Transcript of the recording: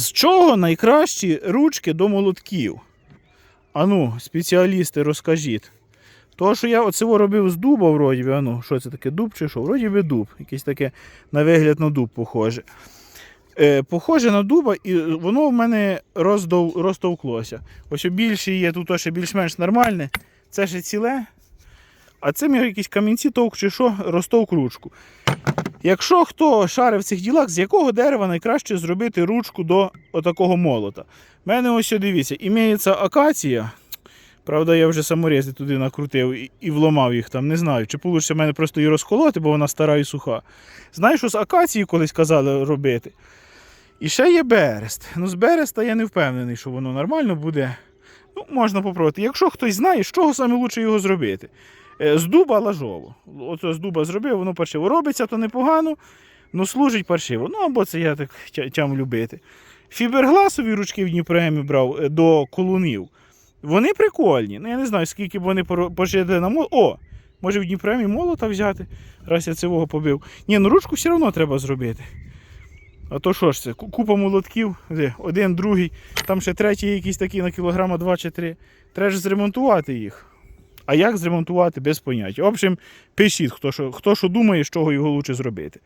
З чого найкращі ручки до молотків? Ану, спеціалісти, розкажіть. Того, що я оце робив з дуба, вроді, би, ану, що це таке, дуб чи що? Вроді би дуб. Якесь таке на вигляд на дуб похоже. Е, похоже на дуба, і воно в мене роздов, розтовклося. Ось більше є, тут ще більш-менш нормальне. Це ще ціле. А це мені якісь камінці товк чи що, розтовк ручку. Якщо хто шарив в цих ділах, з якого дерева найкраще зробити ручку до отакого молота? У мене ось дивіться, імеється акація. Правда, я вже саморези туди накрутив і, вломав їх там, не знаю. Чи вийде в мене просто її розколоти, бо вона стара і суха. Знаєш, що з акації колись казали робити. І ще є берест. Ну, з береста я не впевнений, що воно нормально буде. Ну, можна попробувати. Якщо хтось знає, з чого саме краще його зробити. Е, З дуба лажово. Оце з дуба зробив, воно паршиво. Робиться то непогано, але служить паршиво. Ну або це я так тя- тям любити. Фібергласові ручки в Дніпремі брав е, до колунів. Вони прикольні. Ну я не знаю, скільки б вони пожили на мол. О! Може в Дніпремі молота взяти, раз я цього побив. Ні, ну ручку все одно треба зробити. А то що ж це? Купа молотків, один, другий, там ще третій якийсь такий на кілограма два чи три. Треба ж зремонтувати їх. А як зремонтувати без поняття. В общем, пишіть, хто що, хто що думає, з чого його краще зробити.